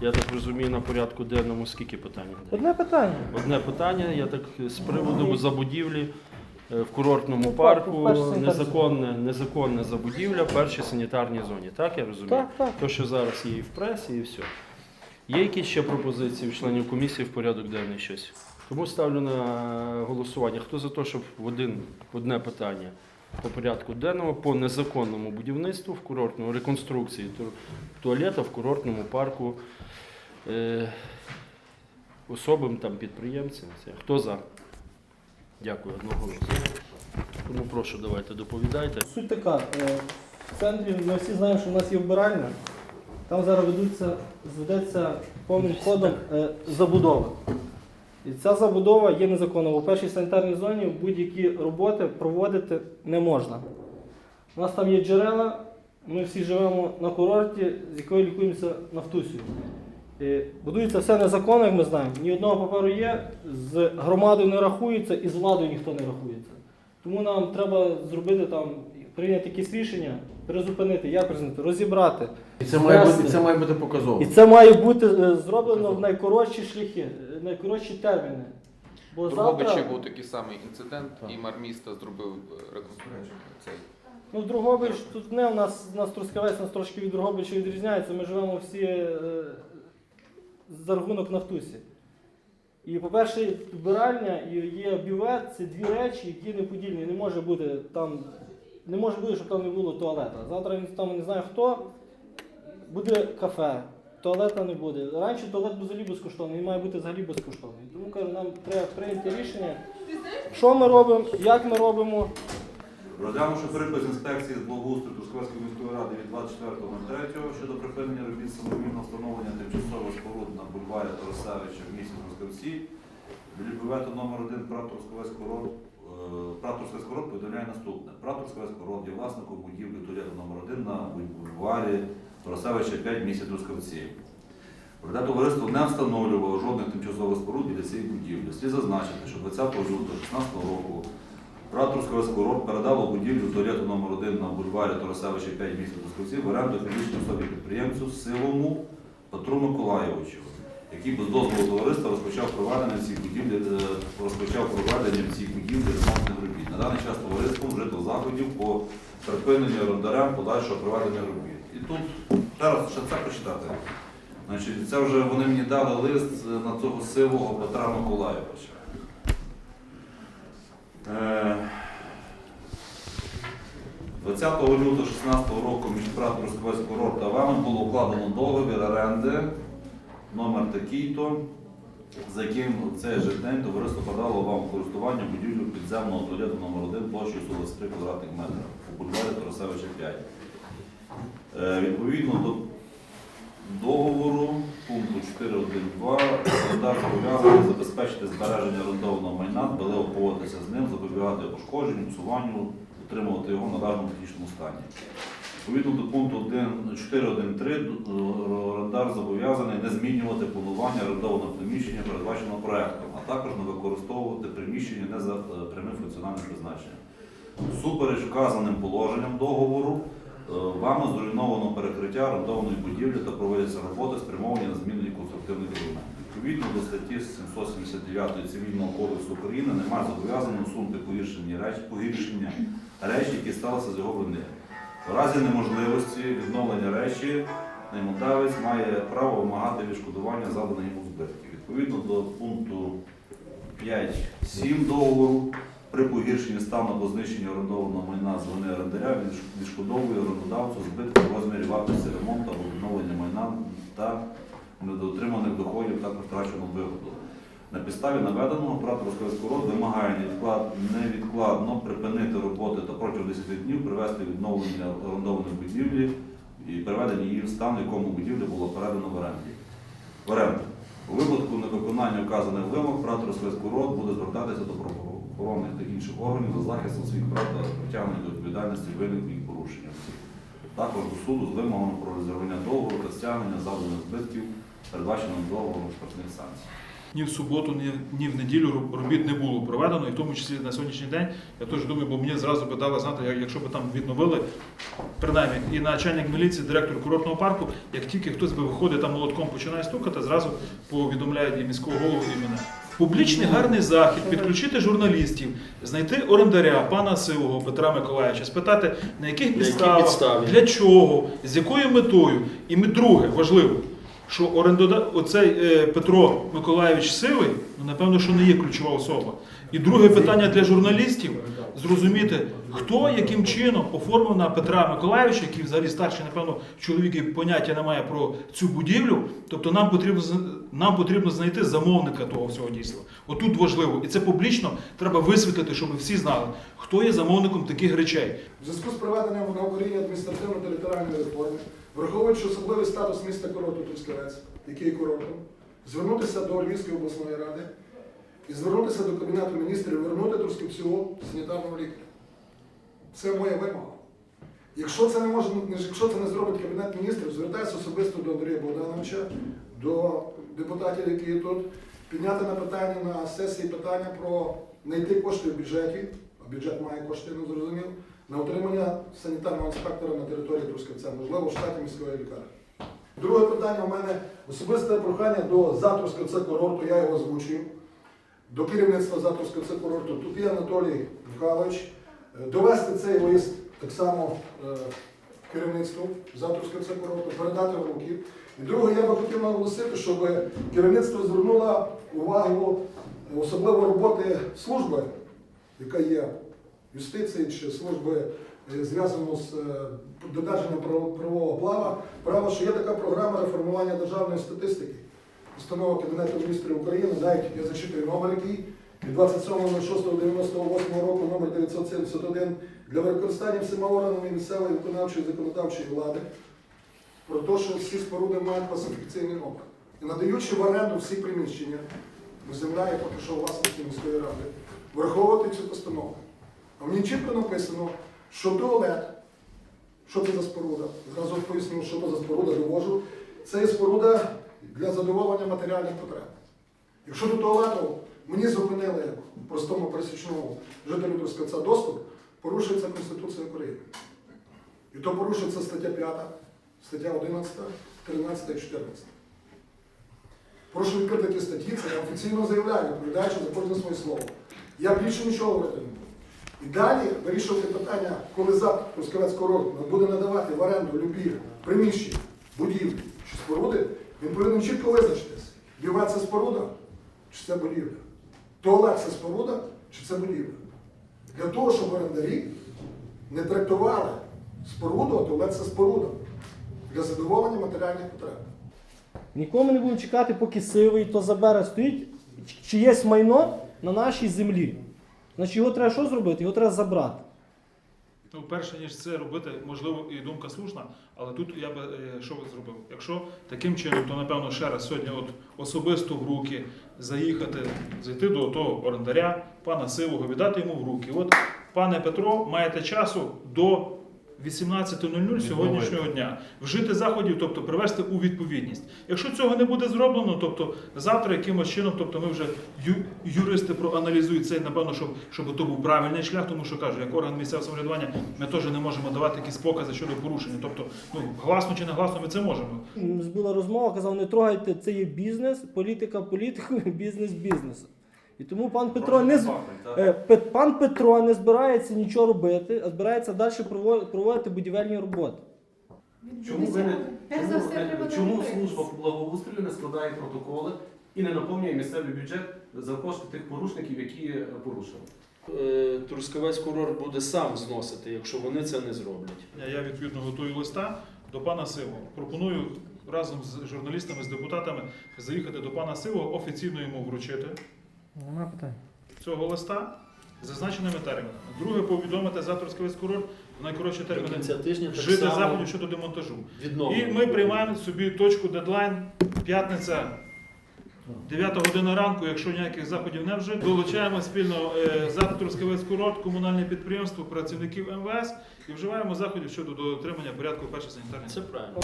Я так розумію, на порядку денному скільки питань? Одне питання. Одне питання, я так з приводу забудівлі е, в курортному парку, незаконне, незаконне забудівля в першій санітарній зоні. Так я розумію? Так, так. То, що зараз є і в пресі, і все. Є якісь ще пропозиції в членів комісії в порядок денний щось? Тому ставлю на голосування. Хто за те, щоб в один, в одне питання по порядку денному по незаконному будівництву в курортному реконструкції ту- туалета в курортному парку е, особам там підприємцям. Хто за? Дякую, одноголосно. Тому прошу, давайте доповідайте. Суть така. е, В центрі ми всі знаємо, що в нас є вбиральня. Там зараз ведуться, зведеться повним ходом е, забудова. І ця забудова є незаконна. У першій санітарній зоні будь-які роботи проводити не можна. У нас там є джерела, ми всі живемо на курорті, з якою лікуємося нафтусію. Будується все незаконно, як ми знаємо. Ні одного паперу є, з громадою не рахується і з владою ніхто не рахується. Тому нам треба зробити там, прийняти якісь рішення, призупинити, як призупинити, розібрати. І це має бути, і це має бути показово. І це має бути е, зроблено в найкоротші шляхи, е, найкоротші терміни. Бо В Дрогобичі завтра, був такий самий інцидент, Так. і мер міста зробив е, реконструкцію. Цей. ну Дрогобич, тут не у нас, у нас Трускавець, у нас трошки від Дрогобича відрізняється, ми живемо всі е, за рахунок Нафтусі. І, по-перше, вбиральня і є бювет, це дві речі, які неподільні. Не може бути там, не може бути, щоб там не було туалета. Завтра він там не знаю хто, буде кафе, туалета не буде. Раніше туалет був взагалі безкоштовний, він має бути взагалі безкоштовний. Тому кажу, нам треба прийняти рішення, що ми робимо, як ми робимо. Розглянувши припис інспекції з благоустрою Трускавецької міської ради від 24.03 щодо припинення робіт самовільного встановлення тимчасових споруд на бульварі Тарасевича в місті Трускавці, Білібювету номер 1 ПРАТ Трускавецького роду ПРАТ Трускавецького роду повідомляє наступне. ПРАТ Трускавецького роду є власником будівлі туалету номер 1 на бульварі Тарасевича 5 в місті Трускавці. Проте товариство не встановлювало жодних тимчасових споруд біля цієї будівлі. Слід зазначити, що 20 лютого 2016 року Трускавецького род передало будівлю туалету номер 1 на бульварі Тарасевича 5 міста Трускавці в оренду фізичній особі підприємцю Силому Петру Миколайовичу, який без дозволу товариства розпочав проведення в цій будівлі, е, розпочав проведення в будівлі ремонтних робіт. На даний час товариством вжито заходів по припиненню орендарем подальшого проведення робіт. І тут зараз ще це прочитати. Значить, це вже вони мені дали лист е, на цього сивого Петра Миколайовича. Е, 20 лютого 2016 року між ПРАТ Трускавецького роду та вами було укладено договір оренди номер такий-то, за яким в цей же товариство подало вам користування будівлю підземного туалету номер 1 площею 43 квадратних метрів у бульварі Тарасевича 5. Е, Відповідно до договору пункту 4.1.2 орендар забезпечити збереження орендованого майна, поводитися з ним, запобігати пошкодженню, псуванню, утримувати його в належному технічному стані. Відповідно до пункту 1 4.1.3 орендар зобов'язаний не змінювати планування орендованого приміщення, передбаченого проектом, а також не використовувати приміщення не за е, прямим функціональним призначенням. Супереч вказаним положенням договору, Е, Вами зруйновано перекриття орендованої будівлі та проводяться роботи, спрямовані на зміну її конструктивних елементів. Відповідно до статті 779 Цивільного кодексу України немає зобов'язання усунути погіршення речі, які сталися з його вини. У разі неможливості відновлення речі наймодавець має право вимагати відшкодування заданих йому збитків. Відповідно до пункту 5.7 договору при погіршенні стану або знищенні орендованого майна з вини орендаря відшкодовує орендодавцю збитки в розмірі вартості ремонту або відновлення майна та недоотриманих доходів та втрачену вигоду. На підставі наведеного Трускавецького роду вимагає невідкладно припинити роботи та протягом 10 днів привести відновлення орендованої будівлі і приведення її в стан, в якому будівля було передано в оренді. В оренду. У випадку невиконання вказаних вимог Трускавецького роду буде звертатися до правоохоронних та інших органів за захистом своїх прав та притягнення до відповідальності виникли їх порушення. Також до суду з вимогами про розірвання договору та стягнення завданих збитків, передбаченим договором штрафних санкцій. Ні в суботу, ні, в неділю робіт не було проведено, і в тому числі на сьогоднішній день. Я теж думаю, бо мені зразу би дали знати, якщо б там відновили, принаймні, і начальник міліції, директор курортного парку, як тільки хтось би виходить там молотком починає стукати, зразу повідомляють і міського голову, і мене. Публічний гарний захід, підключити журналістів, знайти орендаря, пана Сивого Петра Миколаївича, спитати, на яких підставах, для чого, з якою метою. І ми друге, важливо, що орендода... оцей е, Петро Миколаївич Сивий, ну напевно, що не є ключова особа. І друге питання для журналістів зрозуміти, хто яким чином оформив на Петра Миколаївича, який взагалі старший, напевно, чоловік і поняття не має про цю будівлю. Тобто нам потрібно нам потрібно знайти замовника того всього дійства. Отут важливо, і це публічно треба висвітлити, щоб всі знали, хто є замовником таких речей. В зв'язку з проведенням на Україні адміністративно-територіальної реформи, враховуючи особливий статус міста курорту Трускавець, який є курортом, звернутися до Львівської обласної ради і звернутися до Кабінету міністрів, вернути Трускавцю санітарного лікаря. Це моя вимога. Якщо це не може, якщо це не зробить Кабінет міністрів, звертаюся особисто до Андрія Богдановича, до депутатів, які є тут, підняти на питання на сесії питання про знайти кошти в бюджеті, а бюджет має кошти, ну зрозумів, на отримання санітарного інспектора на території Трускавця, можливо, в штаті міської лікарні. Друге питання у мене особисте прохання до Затрускавця курорту, я його озвучую, до керівництва Затрускавця курорту. Тут є Анатолій Михайлович. Е, Довести цей лист так само е, керівництву Затрускавця курорту, передати в руки. І друге, я би хотів наголосити, щоб керівництво звернуло увагу, е, особливо роботи служби, яка є юстиції чи служби е, зв'язану з е, додержанням прав- правового права, права, що є така програма реформування державної статистики. Установа Кабінету міністрів України, навіть я зачитую номер який від 27.06.98 року, номер 971, для використання всіма органами місцевої виконавчої законодавчої влади, про те, що всі споруди мають класифікаційний номер. І надаючи в оренду всі приміщення, земля що у власності міської ради, враховувати цю постанову. А ній чітко написано, що туалет, що це за споруда, зразу поясню, що це за споруда, довожу. Це є споруда для задоволення матеріальних потреб. Якщо до туалету мені зупинили простому пересічному жителю Трускавця доступ, порушується Конституція України. І то порушується стаття 5, стаття 11, 13 і 14. Прошу відкрити ті статті, це я офіційно заявляю, відповідаючи за кожне своє слово. Я більше нічого говорити. І далі вирішувати питання, коли завтра Трускавець курорт буде надавати в оренду любі приміщення, будівлі чи споруди, він повинен чітко визначитися, біве це споруда чи це будівля. Туалет це споруда чи це будівля. Для того, щоб орендарі не трактували споруду, а туалет це споруда для задоволення матеріальних потреб. Нікому не будемо чекати, поки сивий то забере. Стоїть чиєсь майно на нашій землі. Значить, його треба що зробити? Його треба забрати. Ну, перше ніж це робити, можливо, і думка слушна, але тут я би е, що би зробив? Якщо таким чином, то напевно ще раз сьогодні от особисто в руки заїхати, зайти до того орендаря, пана Сивого, віддати йому в руки. От, пане Петро, маєте часу до 18.00 сьогоднішнього дня вжити заходів, тобто привести у відповідність. Якщо цього не буде зроблено, тобто завтра якимось чином, тобто ми вже ю, юристи проаналізують це, напевно, щоб, щоб то був правильний шлях, тому що кажу, як орган місцевого самоврядування, ми теж не можемо давати якісь покази щодо порушення. Тобто, ну гласно чи не гласно, ми це можемо. Була розмова, казав, не трогайте, це є бізнес, політика політику, бізнес бізнесу. І тому пан Петро не з- е, Пе- пан Петро не збирається нічого робити, а збирається далі прово- проводити будівельні роботи. Чому ви не Перш за чому, все, е, треба чому служба благоустрою не складає протоколи і не наповнює місцевий бюджет за кошти тих порушників, які е, порушили? Е, Трускавець курорт буде сам зносити, якщо вони це не зроблять. Я відповідно готую листа до пана Сивого. Пропоную разом з журналістами, з депутатами заїхати до пана Сивого, офіційно йому вручити. Нема питань. цього листа з зазначеними термінами. Друге, повідомити Заторський курорт в найкоротші терміни кінця тижня так вжити само заходів щодо демонтажу. відновлено. І ми приймаємо собі точку дедлайн п'ятниця. 9 година ранку, якщо ніяких заходів не вже, долучаємо спільно е, Заторський курорт, комунальне підприємство, працівників МВС і вживаємо заходів щодо дотримання порядку першої санітарної. Це правильно.